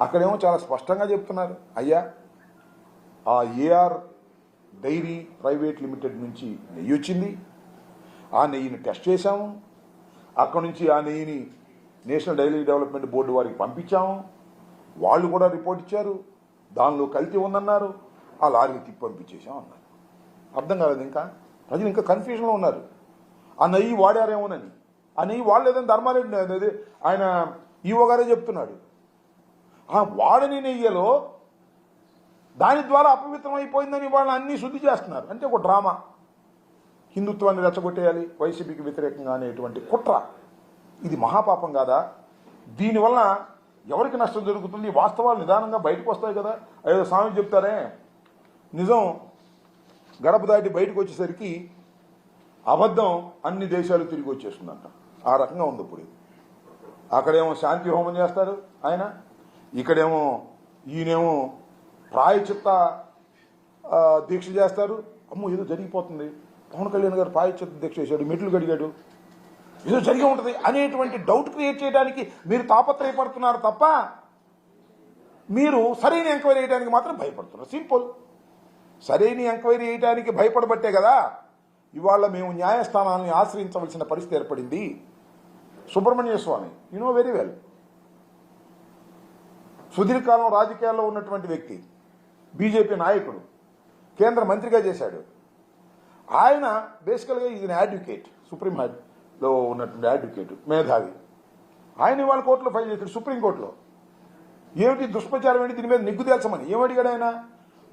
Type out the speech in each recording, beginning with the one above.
అక్కడేమో చాలా స్పష్టంగా చెప్తున్నారు. అయ్యా ఆ ఏఆర్ డైరీ ప్రైవేట్ లిమిటెడ్ నుంచి నెయ్యి వచ్చింది. ఆ నెయ్యిని టెస్ట్ చేశాము. అక్కడ నుంచి ఆ నెయ్యిని నేషనల్ డైరీ డెవలప్మెంట్ బోర్డు వారికి పంపించాము. వాళ్ళు కూడా రిపోర్ట్ ఇచ్చారు. దానిలో కల్తీ ఉందన్నారు. ఆ లారీ తిప్పి పంపించేసాం అన్నారు. అర్థం కాలేదు ఇంకా? ప్రజలు ఇంకా కన్ఫ్యూజన్లో ఉన్నారు. ఆ నెయ్యి వాడారేమోనని. ఆ నెయ్యి వాడలేదని ధర్మారెడ్డి ఆయన ఈవో గారే చెప్తున్నాడు. ఆ వాడని నెయ్యలో దాని ద్వారా అపవిత్రం అయిపోయిందని వాళ్ళు అన్నీ శుద్ధి చేస్తున్నారు. అంటే ఒక డ్రామా. హిందుత్వాన్ని రెచ్చగొట్టేయాలి వైసీపీకి వ్యతిరేకంగా అనేటువంటి కుట్ర. ఇది మహాపాపం కాదా? దీనివల్ల ఎవరికి నష్టం జరుగుతుంది? వాస్తవాలు నిదానంగా బయటకు వస్తాయి కదా. అయ్యో స్వామి చెప్తారే నిజం గడప దాటి బయటకు వచ్చేసరికి అబద్ధం అన్ని దేశాలు తిరిగి వచ్చేస్తుందంట. ఆ రకంగా ఉంది ఇప్పుడు ఇది. అక్కడేమో శాంతి హోమం చేస్తారు ఆయన. ఇక్కడేమో ఈయనేమో ప్రాయచిత్త దీక్ష చేస్తారు. అమ్మో ఏదో జరిగిపోతుంది. పవన్ కళ్యాణ్ గారు ప్రాయచిత్త దీక్ష చేశాడు మెట్లు గడిగాడు ఏదో జరిగి ఉంటుంది అనేటువంటి డౌట్ క్రియేట్ చేయడానికి మీరు తాపత్రయపడుతున్నారు తప్ప మీరు సరైన ఎంక్వైరీ చేయడానికి మాత్రం భయపడుతున్నారు. సింపుల్ సరైన ఎంక్వైరీ చేయడానికి భయపడబట్టే కదా ఇవాళ మేము న్యాయస్థానాన్ని ఆశ్రయించవలసిన పరిస్థితి ఏర్పడింది. Subramanya Swamy you know very well సుదీర్ఘకాలం రాజకీయాల్లో ఉన్నటువంటి వ్యక్తి బీజేపీ నాయకుడు కేంద్ర మంత్రిగా చేశాడు. ఆయన బేసికల్గా ఈజ్ అడ్వకేట్ సుప్రీం లో ఉన్నటువంటి అడ్వకేట్ మేధావి. ఆయన ఇవాళ కోర్టులో ఫైల్ చేశాడు సుప్రీంకోర్టులో ఏమిటి దుష్ప్రచారం ఏంటి? దీని మీద నిగ్గుదేల్చమని ఏమడిగాడు ఆయన?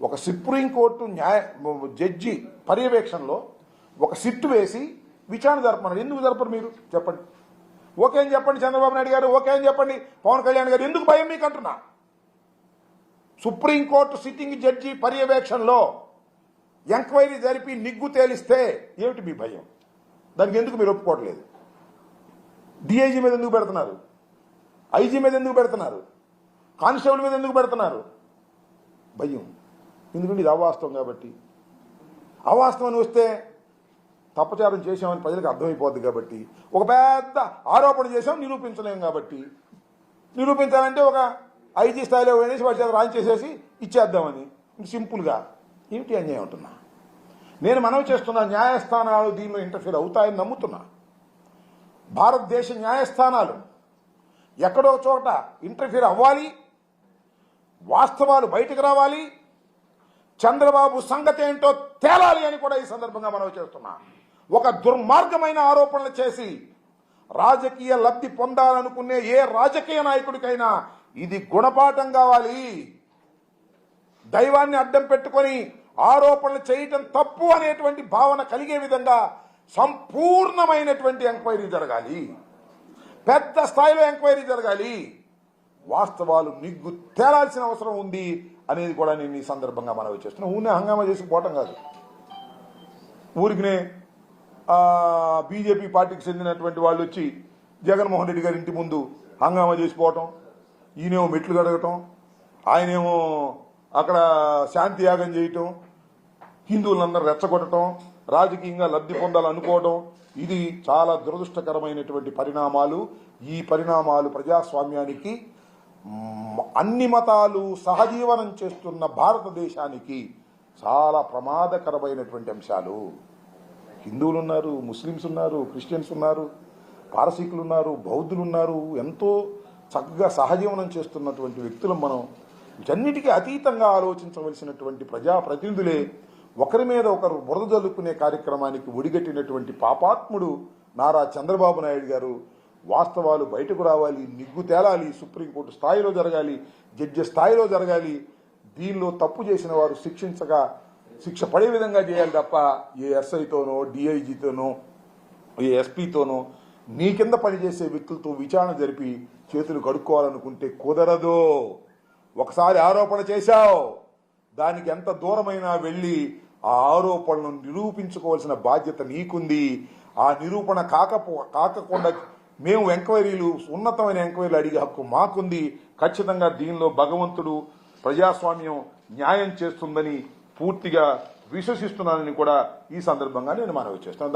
ఒక సుప్రీంకోర్టు న్యాయ జడ్జి పర్యవేక్షణలో ఒక సిట్టు వేసి విచారణ జరపమన్నాడు ఎందుకు జరపరు మీరు? చెప్పండి. ఓకే అని చెప్పండి చంద్రబాబు నాయుడు గారు ఓకే అని చెప్పండి. పవన్ కళ్యాణ్ గారు ఎందుకు భయం మీకు అంటున్నా? సుప్రీంకోర్టు సిట్టింగ్ జడ్జి పర్యవేక్షణలో ఎంక్వైరీ జరిపి నిగ్గు తేలిస్తే ఏమిటి మీ భయం? దానికి ఎందుకు మీరు ఒప్పుకోవట్లేదు? డిఐజీ మీద ఎందుకు పెడుతున్నారు? ఐజీ మీద ఎందుకు పెడుతున్నారు? కానిస్టేబుల్ మీద ఎందుకు పెడుతున్నారు? భయం. ఎందుకంటే ఇది అవాస్తవం కాబట్టి. అవాస్తవం అని వస్తే తప్పచారం చేశామని ప్రజలకు అర్థమైపోద్ది కాబట్టి ఒక పెద్ద ఆరోపణ చేశాం నిరూపించలేం కాబట్టి. నిరూపించాలంటే ఒక ఐజీ స్థాయిలో పోయినేసి వాడి చేత రాంగ్ చేసేసి ఇచ్చేద్దామని సింపుల్గా. ఏమిటి అన్యాయం అంటున్నా? నేను మనవి చేస్తున్న న్యాయస్థానాలు దీనిలో ఇంటర్ఫీర్ అవుతాయని నమ్ముతున్నా. భారతదేశ న్యాయస్థానాలు ఎక్కడో చోట ఇంటర్ఫీర్ అవ్వాలి వాస్తవాలు బయటకు రావాలి చంద్రబాబు సంగతి ఏంటో తేలాలి అని కూడా ఈ సందర్భంగా మనవి చేస్తున్నా. ఒక దుర్మార్గమైన ఆరోపణలు చేసి రాజకీయ లబ్ధి పొందాలనుకునే ఏ రాజకీయ నాయకుడికైనా ఇది గుణపాఠం కావాలి. దైవాన్ని అడ్డం పెట్టుకొని ఆరోపణలు చేయటం తప్పు అనేటువంటి భావన కలిగే విధంగా సంపూర్ణమైనటువంటి ఎంక్వైరీ జరగాలి. పెద్ద స్థాయిలో ఎంక్వైరీ జరగాలి. వాస్తవాలు నిగ్గు తేలాల్సిన అవసరం ఉంది అనేది కూడా నేను ఈ సందర్భంగా మనవి చేస్తున్నాను ఊనే హంగామా చేసి పోవటం కాదు. ఊరికినే బీజేపీ పార్టీకి చెందినటువంటి వాళ్ళు వచ్చి జగన్మోహన్ రెడ్డి గారి ఇంటి ముందు హంగామా చేసిపోవటం ఈయనేమో మెట్లు కడగటం ఆయనేమో అక్కడ శాంతి యాగం చేయటం హిందువులందరూ రెచ్చగొట్టడం రాజకీయంగా లబ్ధి పొందాలనుకోవడం ఇది చాలా దురదృష్టకరమైనటువంటి పరిణామాలు. ఈ పరిణామాలు ప్రజాస్వామ్యానికి అన్ని మతాలు సహజీవనం చేస్తున్న భారతదేశానికి చాలా ప్రమాదకరమైనటువంటి అంశాలు. హిందువులు ఉన్నారు ముస్లిమ్స్ ఉన్నారు క్రిస్టియన్స్ ఉన్నారు పారసీకులు ఉన్నారు బౌద్ధులు ఉన్నారు ఎంతో చక్కగా సహజీవనం చేస్తున్నటువంటి వ్యక్తులు మనం జన్నిటికీ అతీతంగా ఆలోచించవలసినటువంటి ప్రజాప్రతినిధులే ఒకరి మీద ఒకరు బురద జల్లుకునే కార్యక్రమానికి ఒడిగట్టినటువంటి పాపాత్ముడు నారా చంద్రబాబు నాయుడు గారు వాస్తవాలు బయటకు రావాలి నిగ్గు తేలాలి సుప్రీంకోర్టు స్థాయిలో జరగాలి జడ్జి స్థాయిలో జరగాలి దీనిలో తప్పు చేసిన వారు శిక్షించగా శిక్ష పడే విధంగా చేయాలి తప్ప ఏ ఎస్ఐతోనో డిఐజీతోనో ఏ ఎస్పీతోనో నీ కింద పనిచేసే వ్యక్తులతో విచారణ జరిపి చేతులు కడుక్కోవాలనుకుంటే కుదరదు. ఒకసారి ఆరోపణ చేశావు. దానికి ఎంత దూరమైనా వెళ్ళి ఆ ఆరోపణలను నిరూపించుకోవాల్సిన బాధ్యత నీకుంది. ఆ నిరూపణ కాకపో కాకకుండా మేము ఎంక్వైరీలు ఉన్నతమైన ఎంక్వైరీలు అడిగే హక్కు మాకుంది. ఖచ్చితంగా దీనిలో భగవంతుడు ప్రజాస్వామ్యం న్యాయం చేస్తుందని పూర్తిగా విశ్వసిస్తున్నానని కూడా ఈ సందర్భంగా నేను మనవి చేస్తున్నాను